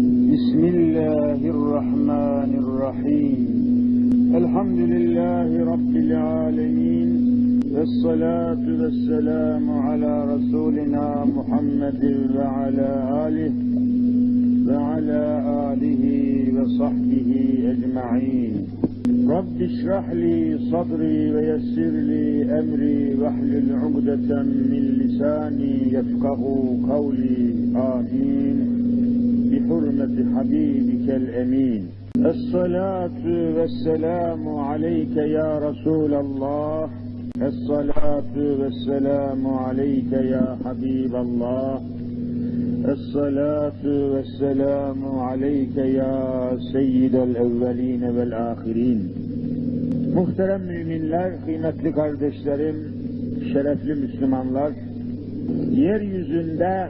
بسم الله الرحمن الرحيم. الحمد لله رب العالمين والصلاة والسلام على رسولنا محمد وعلى آله وعلى آله وصحبه أجمعين. رب اشرح لي صدري ويسر لي أمري واحلل عقدة من لساني يفقه قولي. آمين. بحرمة حبيبك الأمين الصلاة والسلام عليك يا رسول الله الصلاة والسلام عليك يا حبيب الله الصلاة والسلام عليك يا سيد الأولين والآخرين Muhterem müminler, kıymetli kardeşlerim, şerefli Müslümanlar, yeryüzünde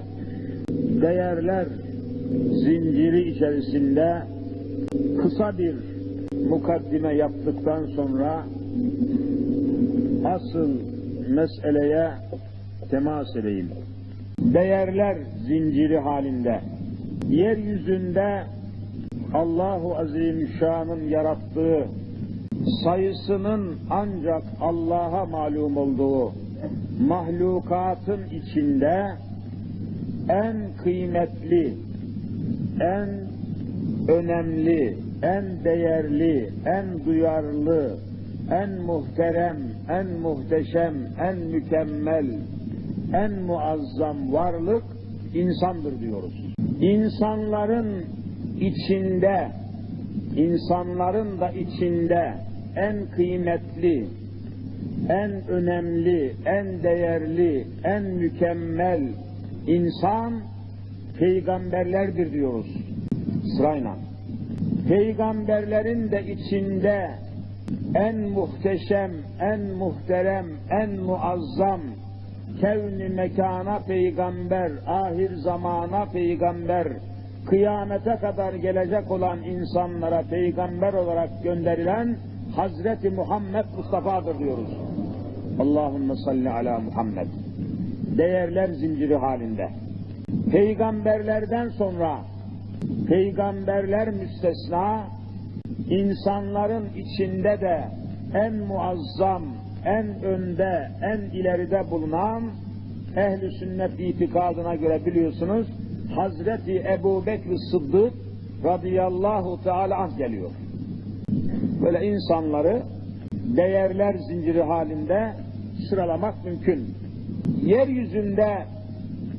değerler zinciri içerisinde kısa bir mukaddime yaptıktan sonra asıl meseleye temas edeyim. Değerler zinciri halinde yeryüzünde Allahu Azimüşşan'ın yarattığı sayısının ancak Allah'a malum olduğu mahlukatın içinde en kıymetli, en önemli, en değerli, en duyarlı, en muhterem, en muhteşem, en mükemmel, en muazzam varlık insandır diyoruz. İnsanların içinde, insanların da içinde en kıymetli, en önemli, en değerli, en mükemmel insan peygamberlerdir diyoruz sırayla. Peygamberlerin de içinde en muhteşem, en muhterem, en muazzam, kevni mekana peygamber, ahir zamana peygamber, kıyamete kadar gelecek olan insanlara peygamber olarak gönderilen Hazreti Muhammed Mustafa'dır diyoruz. Allahümme salli ala Muhammed. Değerler zinciri halinde. Peygamberlerden sonra peygamberler müstesna insanların içinde de en muazzam, en önde, en ileride bulunan ehli sünnet itikadına göre biliyorsunuz Hazreti Ebu Sıddık radıyallahu teala anh geliyor. Böyle insanları değerler zinciri halinde sıralamak mümkün. Yeryüzünde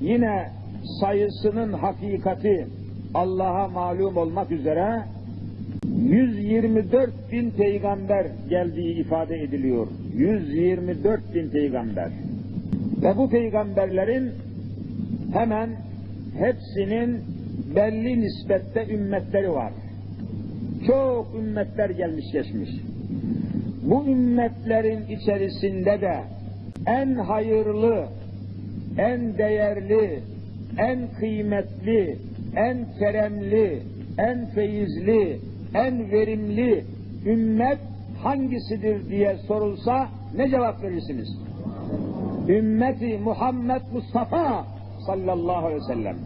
yine sayısının hakikati Allah'a malum olmak üzere 124 bin peygamber geldiği ifade ediliyor. 124 bin peygamber. Ve bu peygamberlerin hemen hepsinin belli nispette ümmetleri var. Çok ümmetler gelmiş geçmiş. Bu ümmetlerin içerisinde de en hayırlı, en değerli, en kıymetli, en keremli, en feyizli, en verimli ümmet hangisidir diye sorulsa ne cevap verirsiniz? Ümmeti Muhammed Mustafa sallallahu aleyhi ve sellem.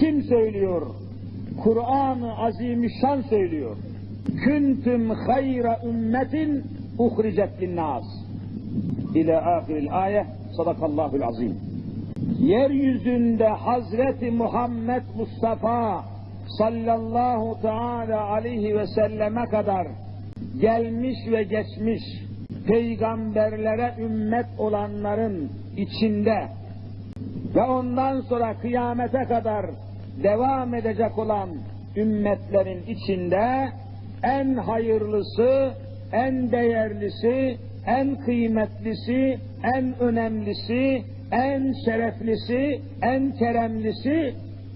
Kim söylüyor? Kur'an-ı Azimüşşan söylüyor. Küntüm hayra ümmetin uhricet linnas. İlâ ahiril ayet sadakallahul azim. Yeryüzünde Hazreti Muhammed Mustafa sallallahu teala aleyhi ve selleme kadar gelmiş ve geçmiş peygamberlere ümmet olanların içinde ve ondan sonra kıyamete kadar devam edecek olan ümmetlerin içinde en hayırlısı, en değerlisi, en kıymetlisi, en önemlisi, en şereflisi, en keremlisi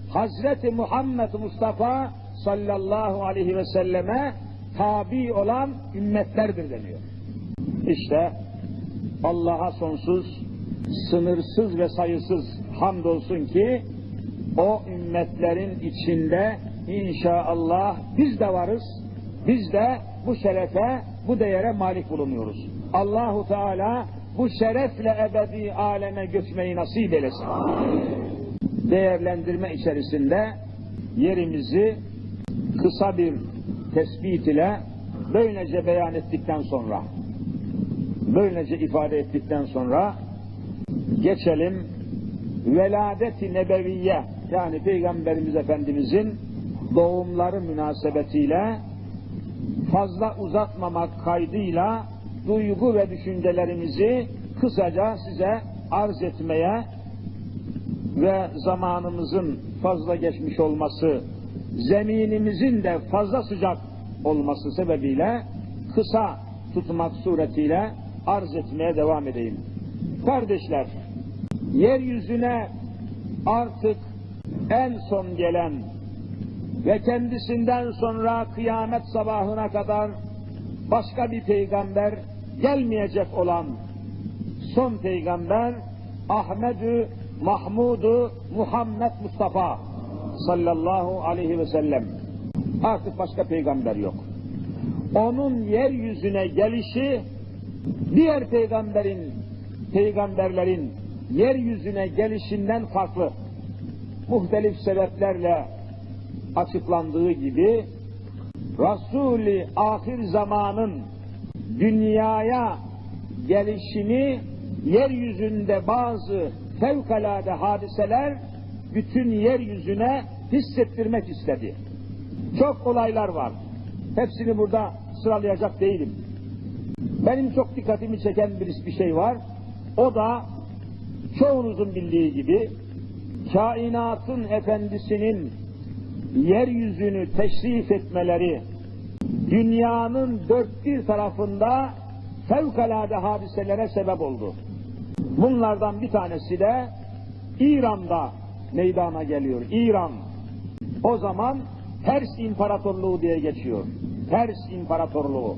Hazreti Muhammed Mustafa sallallahu aleyhi ve selleme tabi olan ümmetlerdir deniyor. İşte Allah'a sonsuz, sınırsız ve sayısız hamdolsun ki o ümmetlerin içinde inşallah biz de varız. Biz de bu şerefe, bu değere malik bulunuyoruz. Allahu Teala bu şerefle ebedi aleme göçmeyi nasip eylesin. Değerlendirme içerisinde yerimizi kısa bir tespit ile böylece beyan ettikten sonra böylece ifade ettikten sonra geçelim veladet-i nebeviye yani Peygamberimiz Efendimizin doğumları münasebetiyle fazla uzatmamak kaydıyla duygu ve düşüncelerimizi kısaca size arz etmeye ve zamanımızın fazla geçmiş olması, zeminimizin de fazla sıcak olması sebebiyle kısa tutmak suretiyle arz etmeye devam edeyim. Kardeşler, yeryüzüne artık en son gelen ve kendisinden sonra kıyamet sabahına kadar başka bir peygamber gelmeyecek olan son peygamber Ahmedü Mahmudu Muhammed Mustafa sallallahu aleyhi ve sellem. Artık başka peygamber yok. Onun yeryüzüne gelişi diğer peygamberin peygamberlerin yeryüzüne gelişinden farklı. Muhtelif sebeplerle açıklandığı gibi Resul-i ahir zamanın dünyaya gelişini yeryüzünde bazı fevkalade hadiseler bütün yeryüzüne hissettirmek istedi. Çok olaylar var. Hepsini burada sıralayacak değilim. Benim çok dikkatimi çeken bir, bir şey var. O da çoğunuzun bildiği gibi kainatın efendisinin yeryüzünü teşrif etmeleri dünyanın dört bir tarafında fevkalade hadiselere sebep oldu. Bunlardan bir tanesi de İran'da meydana geliyor. İran. O zaman Pers İmparatorluğu diye geçiyor. Pers İmparatorluğu.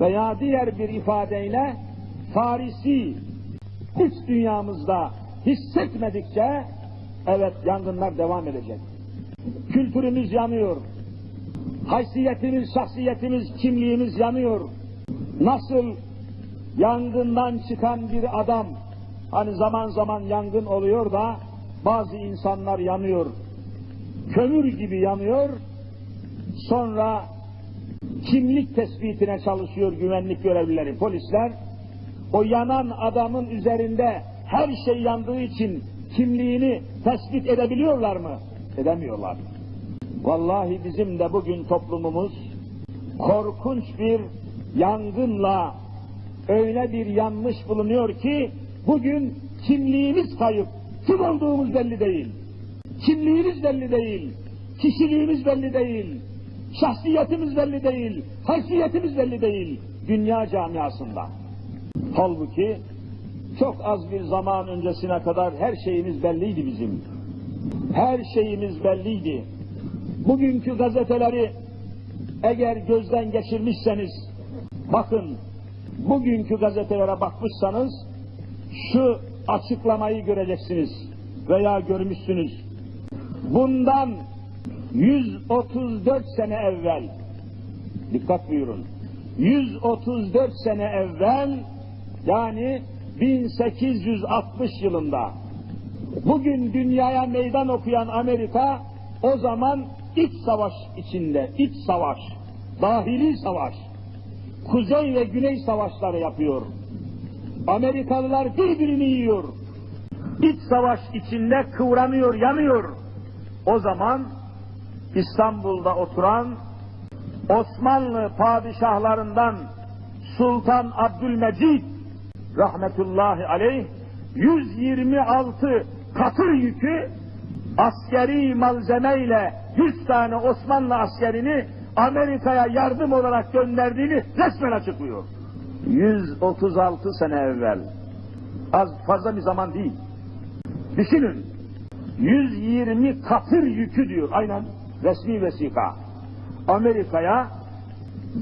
Veya diğer bir ifadeyle Farisi hiç dünyamızda hissetmedikçe evet yangınlar devam edecek. Kültürümüz yanıyor. Haysiyetimiz, şahsiyetimiz, kimliğimiz yanıyor. Nasıl yangından çıkan bir adam hani zaman zaman yangın oluyor da bazı insanlar yanıyor. Kömür gibi yanıyor. Sonra kimlik tespitine çalışıyor güvenlik görevlileri, polisler. O yanan adamın üzerinde her şey yandığı için kimliğini tespit edebiliyorlar mı? Edemiyorlar. Vallahi bizim de bugün toplumumuz korkunç bir yangınla öyle bir yanmış bulunuyor ki bugün kimliğimiz kayıp. Kim olduğumuz belli değil. Kimliğimiz belli değil. Kişiliğimiz belli değil. Şahsiyetimiz belli değil. Haysiyetimiz belli değil. Dünya camiasında. Halbuki çok az bir zaman öncesine kadar her şeyimiz belliydi bizim. Her şeyimiz belliydi. Bugünkü gazeteleri eğer gözden geçirmişseniz, bakın bugünkü gazetelere bakmışsanız şu açıklamayı göreceksiniz veya görmüşsünüz. Bundan 134 sene evvel, dikkat buyurun, 134 sene evvel yani 1860 yılında bugün dünyaya meydan okuyan Amerika o zaman iç savaş içinde, iç savaş, dahili savaş, kuzey ve güney savaşları yapıyor. Amerikalılar birbirini yiyor. İç savaş içinde kıvranıyor, yanıyor. O zaman İstanbul'da oturan Osmanlı padişahlarından Sultan Abdülmecid rahmetullahi aleyh 126 katır yükü askeri malzemeyle 100 tane Osmanlı askerini Amerika'ya yardım olarak gönderdiğini resmen açıklıyor. 136 sene evvel. Az fazla bir zaman değil. Düşünün. 120 katır yükü diyor aynen resmi vesika. Amerika'ya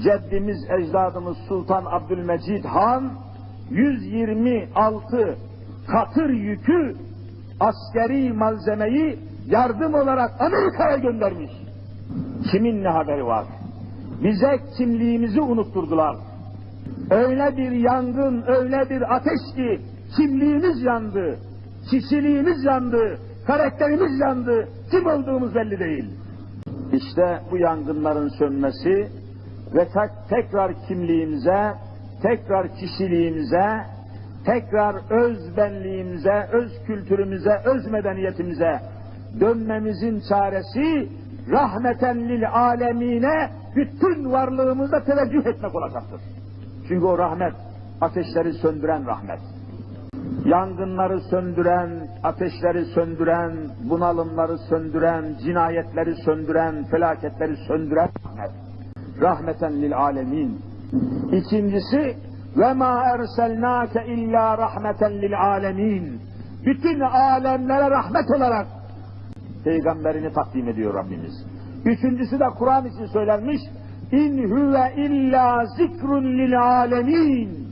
ceddimiz ecdadımız Sultan Abdülmecid Han 126 katır yükü askeri malzemeyi yardım olarak Amerika'ya göndermiş. Kimin ne haberi var? Bize kimliğimizi unutturdular. Öyle bir yangın, öyle bir ateş ki kimliğimiz yandı, kişiliğimiz yandı, karakterimiz yandı, kim olduğumuz belli değil. İşte bu yangınların sönmesi ve tek, tekrar kimliğimize, tekrar kişiliğimize, tekrar öz benliğimize, öz kültürümüze, öz medeniyetimize dönmemizin çaresi rahmeten lil alemine bütün varlığımızda teveccüh etmek olacaktır. Çünkü o rahmet ateşleri söndüren rahmet. Yangınları söndüren, ateşleri söndüren, bunalımları söndüren, cinayetleri söndüren, felaketleri söndüren rahmet. Rahmeten lil alemin. İkincisi ve ma erselnake illa rahmeten lil alemin. Bütün alemlere rahmet olarak peygamberini takdim ediyor Rabbimiz. Üçüncüsü de Kur'an için söylenmiş. İn huve illa zikrun lil alemin.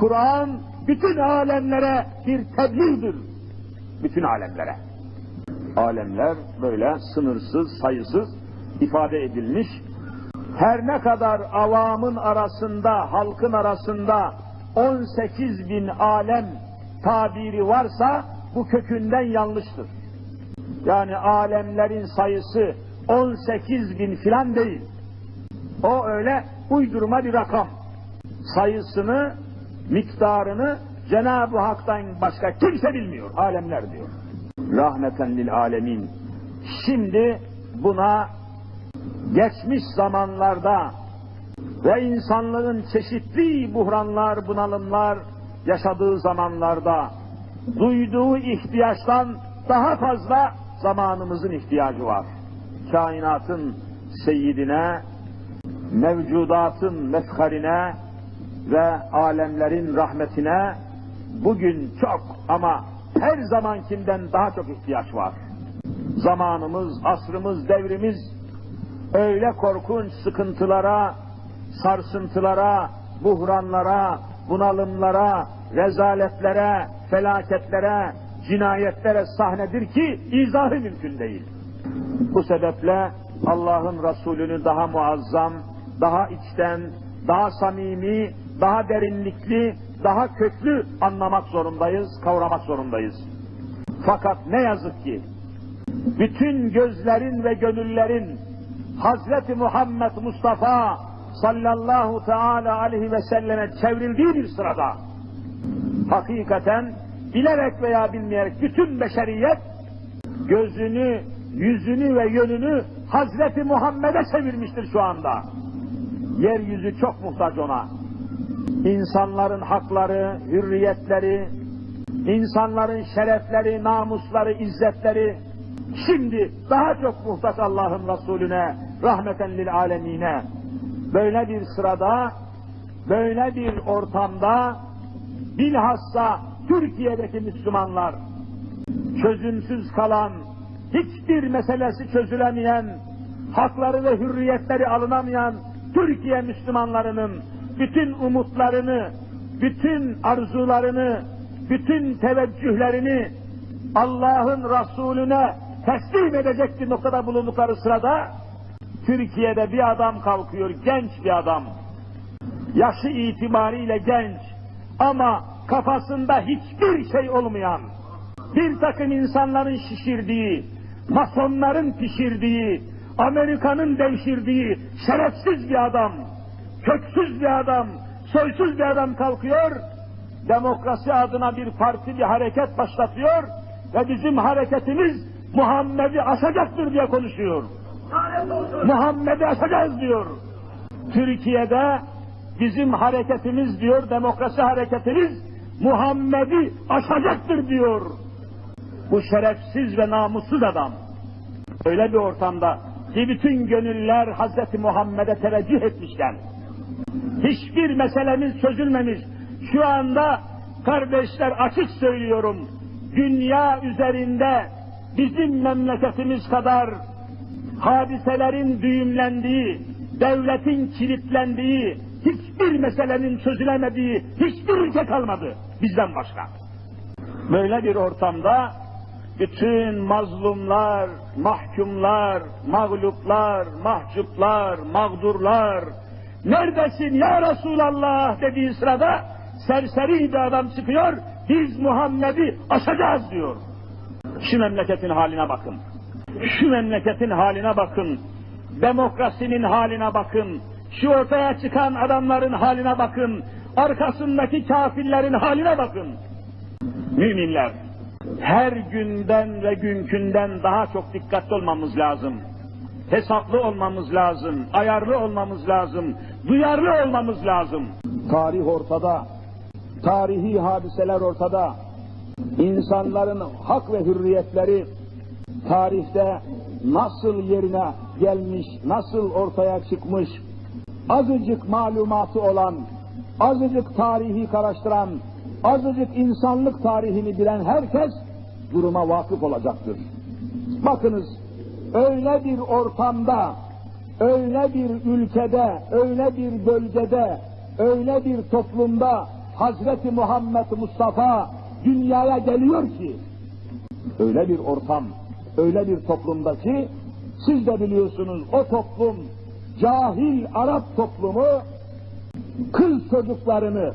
Kur'an bütün alemlere bir tebliğdir. Bütün alemlere. Alemler böyle sınırsız, sayısız ifade edilmiş. Her ne kadar avamın arasında, halkın arasında 18 bin alem tabiri varsa bu kökünden yanlıştır. Yani alemlerin sayısı 18 bin filan değil. O öyle uydurma bir rakam. Sayısını, miktarını Cenab-ı Hak'tan başka kimse bilmiyor. Alemler diyor. Rahmeten lil alemin. Şimdi buna geçmiş zamanlarda ve insanlığın çeşitli buhranlar, bunalımlar yaşadığı zamanlarda duyduğu ihtiyaçtan daha fazla zamanımızın ihtiyacı var. Kainatın seyyidine, mevcudatın mefharine ve alemlerin rahmetine bugün çok ama her zamankinden daha çok ihtiyaç var. Zamanımız, asrımız, devrimiz öyle korkunç sıkıntılara, sarsıntılara, buhranlara, bunalımlara, rezaletlere, felaketlere, cinayetlere sahnedir ki izahı mümkün değil. Bu sebeple Allah'ın Resulünü daha muazzam, daha içten, daha samimi, daha derinlikli, daha köklü anlamak zorundayız, kavramak zorundayız. Fakat ne yazık ki bütün gözlerin ve gönüllerin Hazreti Muhammed Mustafa sallallahu teala aleyhi ve selleme çevrildiği bir sırada hakikaten bilerek veya bilmeyerek bütün beşeriyet gözünü, yüzünü ve yönünü Hazreti Muhammed'e çevirmiştir şu anda. Yeryüzü çok muhtaç ona. İnsanların hakları, hürriyetleri, insanların şerefleri, namusları, izzetleri şimdi daha çok muhtaç Allah'ın Resulüne, rahmeten lil alemine. Böyle bir sırada, böyle bir ortamda bilhassa Türkiye'deki Müslümanlar çözümsüz kalan, hiçbir meselesi çözülemeyen, hakları ve hürriyetleri alınamayan Türkiye Müslümanlarının bütün umutlarını, bütün arzularını, bütün teveccühlerini Allah'ın Resulüne teslim edecek bir noktada bulundukları sırada Türkiye'de bir adam kalkıyor, genç bir adam. Yaşı itibariyle genç ama kafasında hiçbir şey olmayan, bir takım insanların şişirdiği, masonların pişirdiği, Amerika'nın devşirdiği şerefsiz bir adam, köksüz bir adam, soysuz bir adam kalkıyor, demokrasi adına bir parti, bir hareket başlatıyor ve bizim hareketimiz Muhammed'i aşacaktır diye konuşuyor. Muhammed'i aşacağız diyor. Türkiye'de bizim hareketimiz diyor, demokrasi hareketimiz Muhammed'i aşacaktır diyor. Bu şerefsiz ve namussuz adam. Öyle bir ortamda ki bütün gönüller Hazreti Muhammed'e teveccüh etmişken, hiçbir meselemiz çözülmemiş. Şu anda kardeşler açık söylüyorum, dünya üzerinde bizim memleketimiz kadar hadiselerin düğümlendiği, devletin kilitlendiği, hiçbir meselenin çözülemediği hiçbir ülke kalmadı bizden başka. Böyle bir ortamda bütün mazlumlar, mahkumlar, mağluplar, mahcuplar, mağdurlar, neredesin ya Resulallah dediği sırada serseri bir adam çıkıyor, biz Muhammed'i aşacağız diyor. Şu memleketin haline bakın. Şu memleketin haline bakın. Demokrasinin haline bakın. Şu ortaya çıkan adamların haline bakın. Arkasındaki kafirlerin haline bakın. Müminler, her günden ve günkünden daha çok dikkatli olmamız lazım. Hesaplı olmamız lazım, ayarlı olmamız lazım, duyarlı olmamız lazım. Tarih ortada, tarihi hadiseler ortada. İnsanların hak ve hürriyetleri tarihte nasıl yerine gelmiş, nasıl ortaya çıkmış, azıcık malumatı olan, azıcık tarihi karıştıran, azıcık insanlık tarihini bilen herkes duruma vakıf olacaktır. Bakınız, öyle bir ortamda, öyle bir ülkede, öyle bir bölgede, öyle bir toplumda Hazreti Muhammed Mustafa dünyaya geliyor ki, öyle bir ortam, öyle bir toplumda ki, siz de biliyorsunuz o toplum, cahil Arap toplumu, kız çocuklarını,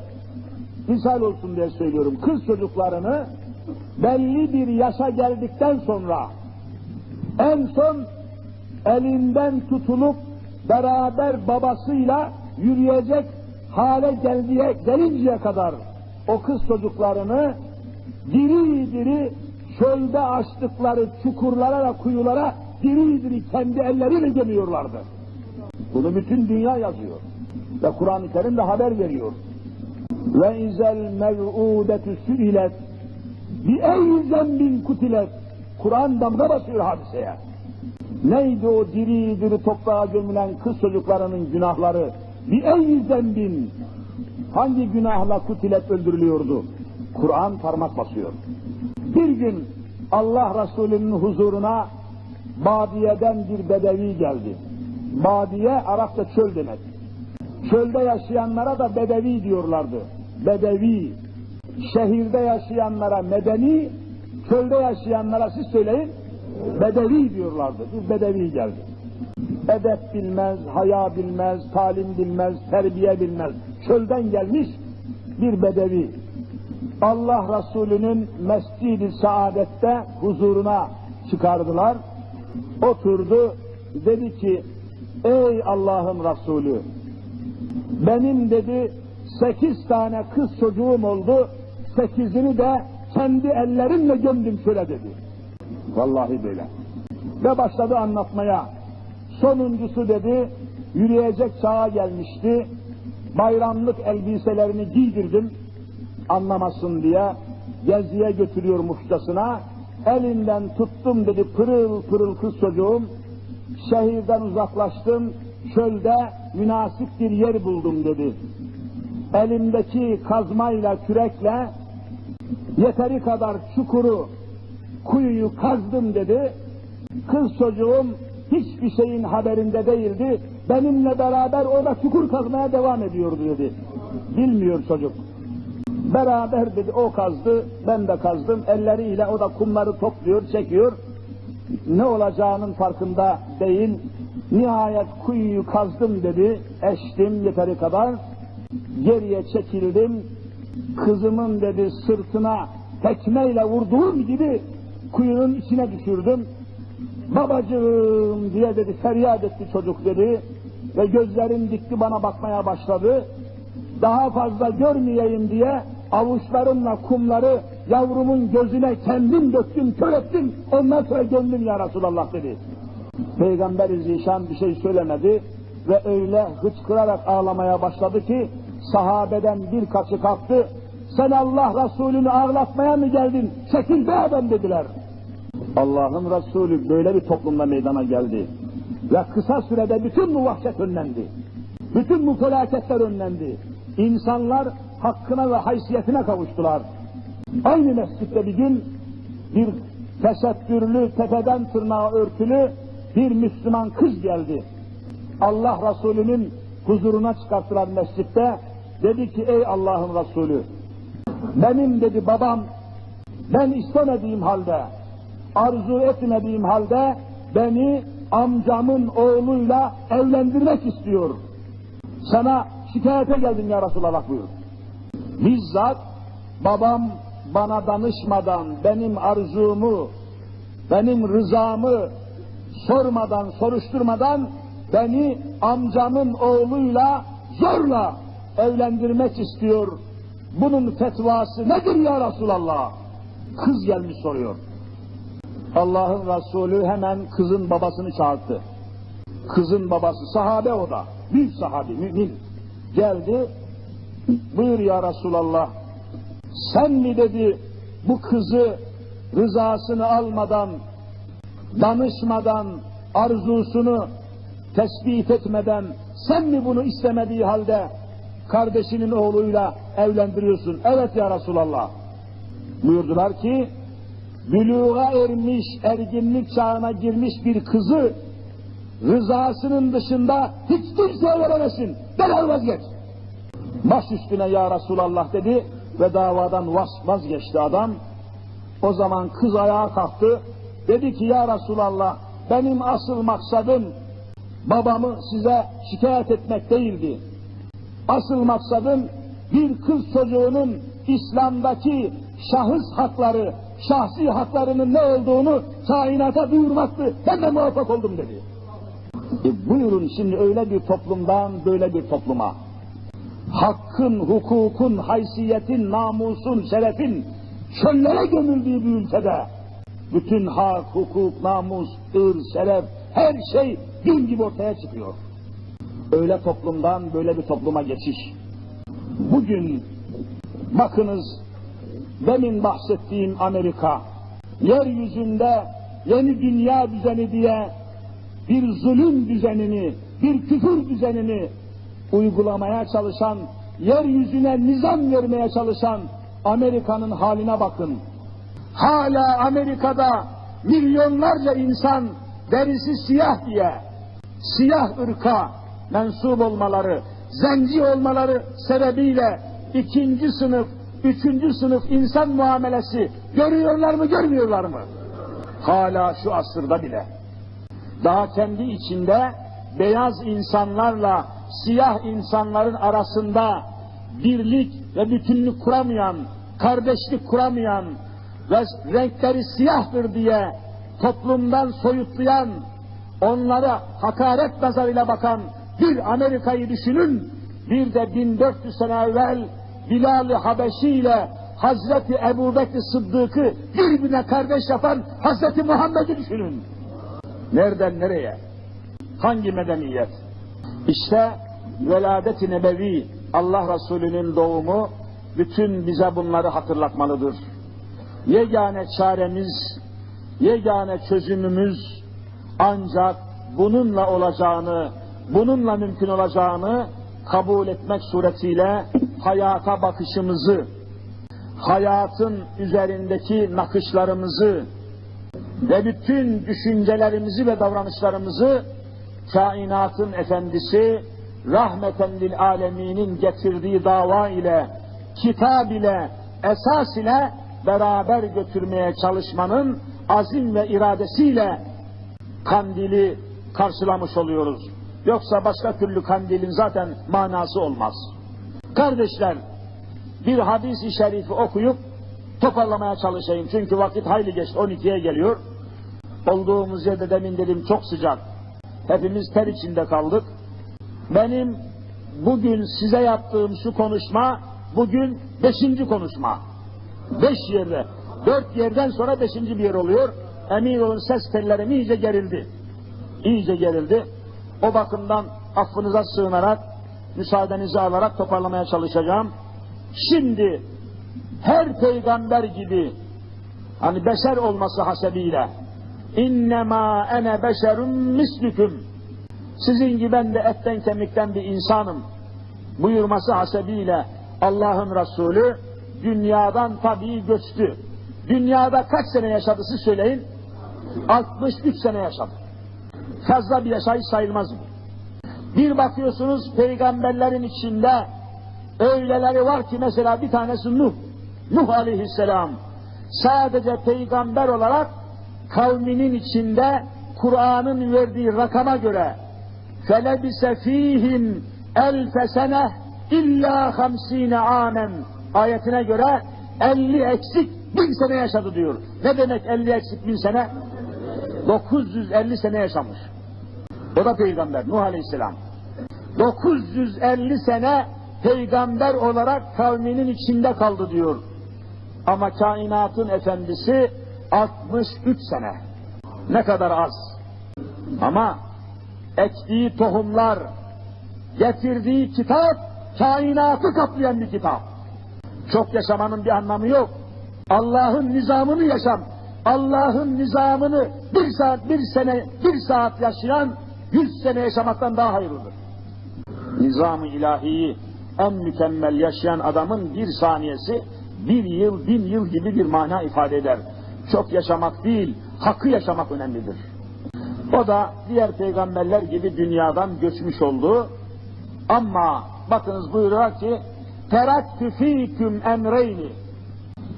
misal olsun diye söylüyorum, kız çocuklarını belli bir yaşa geldikten sonra, en son elinden tutulup beraber babasıyla yürüyecek hale geldiğe, gelinceye kadar o kız çocuklarını diri diri çölde açtıkları çukurlara ve kuyulara diri diri kendi elleriyle gömüyorlardı. Bunu bütün dünya yazıyor. Ve Kur'an-ı Kerim de haber veriyor. Ve izel mev'udetü sü'ilet bi ey zembin kutilet Kur'an damga basıyor hadiseye. Neydi o diri diri toprağa gömülen kız çocuklarının günahları? Bir ey zembin hangi günahla kutilet öldürülüyordu? Kur'an parmak basıyor. Bir gün Allah Resulü'nün huzuruna Badiye'den bir bedevi geldi. Badiye Arapça çöl demek. Çölde yaşayanlara da bedevi diyorlardı. Bedevi. Şehirde yaşayanlara medeni, çölde yaşayanlara siz söyleyin, bedevi diyorlardı. Bir bedevi geldi. Edep bilmez, haya bilmez, talim bilmez, terbiye bilmez. Çölden gelmiş bir bedevi. Allah Resulü'nün Mescid-i Saadet'te huzuruna çıkardılar. Oturdu, dedi ki, ey Allah'ın Resulü, benim dedi sekiz tane kız çocuğum oldu, sekizini de kendi ellerimle gömdüm şöyle dedi. Vallahi böyle. Ve başladı anlatmaya. Sonuncusu dedi, yürüyecek çağa gelmişti, bayramlık elbiselerini giydirdim, anlamasın diye, geziye götürüyormuşçasına, elinden tuttum dedi pırıl pırıl kız çocuğum, şehirden uzaklaştım, çölde münasip bir yer buldum dedi. Elimdeki kazmayla, kürekle yeteri kadar çukuru, kuyuyu kazdım dedi. Kız çocuğum hiçbir şeyin haberinde değildi. Benimle beraber orada çukur kazmaya devam ediyordu dedi. Bilmiyor çocuk. Beraber dedi o kazdı, ben de kazdım. Elleriyle o da kumları topluyor, çekiyor. Ne olacağının farkında değil. Nihayet kuyuyu kazdım dedi, eştim yeteri kadar. Geriye çekildim, kızımın dedi sırtına tekmeyle vurduğum gibi kuyunun içine düşürdüm. Babacığım diye dedi feryat etti çocuk dedi ve gözlerim dikti bana bakmaya başladı. Daha fazla görmeyeyim diye avuçlarımla kumları yavrumun gözüne kendim döktüm, kör ettim, ondan sonra gömdüm ya Resulallah dedi. Peygamber-i Zişan bir şey söylemedi ve öyle hıçkırarak ağlamaya başladı ki sahabeden birkaçı kalktı. Sen Allah Resulü'nü ağlatmaya mı geldin? Çekil be adam dediler. Allah'ın Resulü böyle bir toplumda meydana geldi. Ve kısa sürede bütün bu vahşet önlendi. Bütün bu felaketler önlendi. İnsanlar hakkına ve haysiyetine kavuştular. Aynı mescitte bir gün bir tesettürlü, tepeden tırnağa örtülü bir Müslüman kız geldi. Allah Resulü'nün huzuruna çıkarttılar mescitte. Dedi ki ey Allah'ın Resulü benim dedi babam ben istemediğim halde arzu etmediğim halde beni amcamın oğluyla evlendirmek istiyor. Sana şikayete geldim ya Resulallah buyur. Bizzat babam bana danışmadan benim arzumu, benim rızamı sormadan, soruşturmadan beni amcamın oğluyla zorla evlendirmek istiyor. Bunun fetvası nedir ya Resulallah? Kız gelmiş soruyor. Allah'ın Resulü hemen kızın babasını çağırdı. Kızın babası sahabe o da. Büyük sahabe, mümin. Geldi. Buyur ya Resulallah. Sen mi dedi bu kızı rızasını almadan, danışmadan, arzusunu tespit etmeden sen mi bunu istemediği halde kardeşinin oğluyla evlendiriyorsun? Evet ya Resulallah. Buyurdular ki büluğa ermiş, erginlik çağına girmiş bir kızı rızasının dışında hiç kimseye veremezsin. Derhal vazgeç. Baş üstüne ya Resulallah dedi ve davadan vaz, vazgeçti adam. O zaman kız ayağa kalktı. Dedi ki ya Resulallah benim asıl maksadım babamı size şikayet etmek değildi. Asıl maksadım bir kız çocuğunun İslam'daki şahıs hakları, şahsi haklarının ne olduğunu kainata duyurmaktı. Ben de muvaffak oldum dedi. E buyurun şimdi öyle bir toplumdan böyle bir topluma. Hakkın, hukukun, haysiyetin, namusun, şerefin çöllere gömüldüğü bir ülkede bütün hak, hukuk, namus, ır, şeref, her şey gün gibi ortaya çıkıyor. Öyle toplumdan böyle bir topluma geçiş. Bugün bakınız demin bahsettiğim Amerika yeryüzünde yeni dünya düzeni diye bir zulüm düzenini, bir küfür düzenini uygulamaya çalışan, yeryüzüne nizam vermeye çalışan Amerika'nın haline bakın. Hala Amerika'da milyonlarca insan derisi siyah diye, siyah ırka mensup olmaları, zenci olmaları sebebiyle ikinci sınıf, üçüncü sınıf insan muamelesi görüyorlar mı, görmüyorlar mı? Hala şu asırda bile. Daha kendi içinde beyaz insanlarla siyah insanların arasında birlik ve bütünlük kuramayan, kardeşlik kuramayan ve renkleri siyahtır diye toplumdan soyutlayan, onlara hakaret nazarıyla bakan bir Amerika'yı düşünün, bir de 1400 sene evvel Bilal-i Habeşi ile Hazreti Ebu Bekir Sıddık'ı birbirine kardeş yapan Hazreti Muhammed'i düşünün. Nereden nereye? Hangi medeniyet? İşte veladet-i nebevi, Allah Resulü'nün doğumu bütün bize bunları hatırlatmalıdır. Yegane çaremiz, yegane çözümümüz ancak bununla olacağını, bununla mümkün olacağını kabul etmek suretiyle hayata bakışımızı, hayatın üzerindeki nakışlarımızı ve bütün düşüncelerimizi ve davranışlarımızı kainatın efendisi rahmeten lil aleminin getirdiği dava ile, kitap ile, esas ile beraber götürmeye çalışmanın azim ve iradesiyle kandili karşılamış oluyoruz. Yoksa başka türlü kandilin zaten manası olmaz. Kardeşler, bir hadis-i şerifi okuyup toparlamaya çalışayım. Çünkü vakit hayli geçti, 12'ye geliyor. Olduğumuz yerde demin dedim çok sıcak. Hepimiz ter içinde kaldık. Benim bugün size yaptığım şu konuşma, bugün beşinci konuşma. Beş yerde, dört yerden sonra beşinci bir yer oluyor. Emin olun ses tellerim iyice gerildi. İyice gerildi. O bakımdan affınıza sığınarak, müsaadenizi alarak toparlamaya çalışacağım. Şimdi her peygamber gibi hani beşer olması hasebiyle innema ene beşerun mislüküm sizin gibi ben de etten kemikten bir insanım buyurması hasebiyle Allah'ın Resulü dünyadan tabii göçtü. Dünyada kaç sene yaşadı siz söyleyin? 63 sene yaşadı. Fazla bir yaşayış sayılmaz mı? Bir bakıyorsunuz peygamberlerin içinde öyleleri var ki mesela bir tanesi Nuh. Nuh aleyhisselam sadece peygamber olarak kavminin içinde Kur'an'ın verdiği rakama göre felebise fihim elfe sene illa hamsine amen ayetine göre 50 eksik bin sene yaşadı diyor. Ne demek 50 eksik bin sene? 950 sene yaşamış. O da peygamber Nuh Aleyhisselam. 950 sene peygamber olarak kavminin içinde kaldı diyor. Ama kainatın efendisi 63 sene. Ne kadar az. Ama ektiği tohumlar, getirdiği kitap, kainatı kaplayan bir kitap. Çok yaşamanın bir anlamı yok. Allah'ın nizamını yaşam. Allah'ın nizamını bir saat, bir sene, bir saat yaşayan yüz sene yaşamaktan daha hayırlıdır. Nizam-ı ilahiyi en mükemmel yaşayan adamın bir saniyesi bir yıl, bin yıl gibi bir mana ifade eder. Çok yaşamak değil, hakkı yaşamak önemlidir. O da diğer peygamberler gibi dünyadan göçmüş oldu. Ama bakınız buyuruyor ki teraktu fîküm emreyni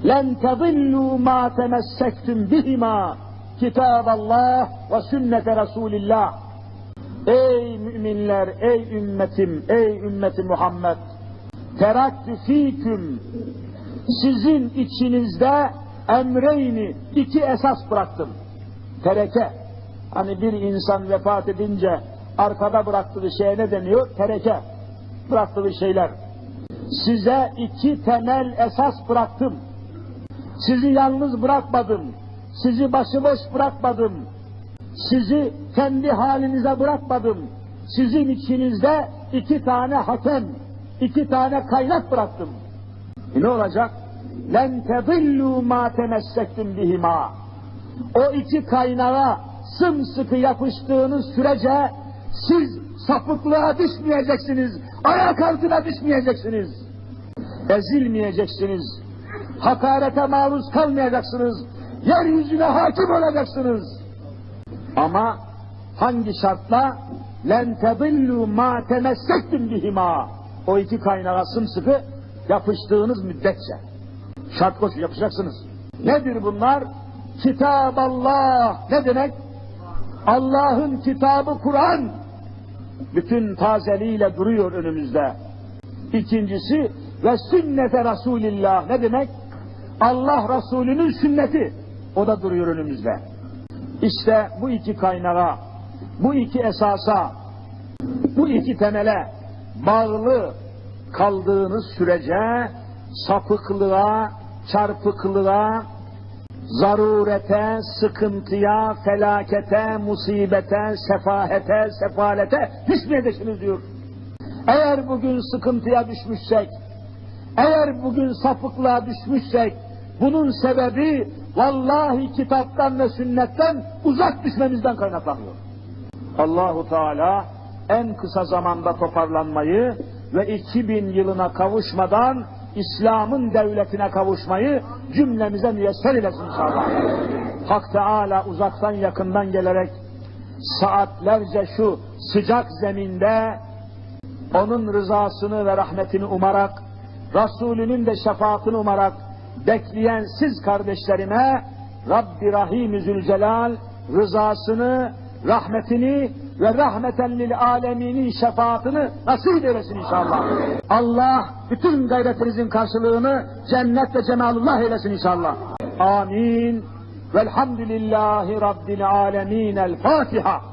len tezillû mâ temessektum bihima kitaballah ve sünnete Resulillah Ey müminler, ey ümmetim, ey ümmeti Muhammed teraktü fîküm sizin içinizde emreyni iki esas bıraktım. Tereke. Hani bir insan vefat edince arkada bıraktığı şeye ne deniyor? Tereke. Bıraktığı şeyler. Size iki temel esas bıraktım. Sizi yalnız bırakmadım. Sizi başıboş bırakmadım. Sizi kendi halinize bırakmadım. Sizin içinizde iki tane hakem, iki tane kaynak bıraktım. E ne olacak? لَنْ تَضِلُّوا مَا تَمَسَّكْتُمْ بِهِمَا O iki kaynağa sımsıkı yapıştığınız sürece siz sapıklığa düşmeyeceksiniz, ayak altına düşmeyeceksiniz. Ezilmeyeceksiniz, hakarete maruz kalmayacaksınız, yeryüzüne hakim olacaksınız. Ama hangi şartla? لَنْ تَضِلُّوا مَا تَمَسَّكْتُمْ بِهِمَا O iki kaynağa sımsıkı yapıştığınız müddetçe. Şart yapacaksınız. Nedir bunlar? Kitab Allah. Ne demek? Allah'ın kitabı Kur'an. Bütün tazeliğiyle duruyor önümüzde. İkincisi ve sünnete Resulillah. Ne demek? Allah Resulü'nün sünneti. O da duruyor önümüzde. İşte bu iki kaynağa, bu iki esasa, bu iki temele bağlı kaldığınız sürece sapıklığa, çarpıklığa, zarurete, sıkıntıya, felakete, musibete, sefahete, sefalete düşmeyeceksiniz diyor. Eğer bugün sıkıntıya düşmüşsek, eğer bugün sapıklığa düşmüşsek, bunun sebebi vallahi kitaptan ve sünnetten uzak düşmemizden kaynaklanıyor. Allahu Teala en kısa zamanda toparlanmayı ve 2000 yılına kavuşmadan İslam'ın devletine kavuşmayı cümlemize müyesser eylesin inşallah. Hak Teala uzaktan yakından gelerek saatlerce şu sıcak zeminde onun rızasını ve rahmetini umarak, Resulünün de şefaatini umarak bekleyen siz kardeşlerime Rabbi Rahim Zülcelal rızasını, rahmetini ve rahmeten lil aleminin şefaatini nasip eylesin inşallah. Allah bütün gayretinizin karşılığını cennet ve cemalullah eylesin inşallah. Amin. Velhamdülillahi Rabbil alemin. El Fatiha.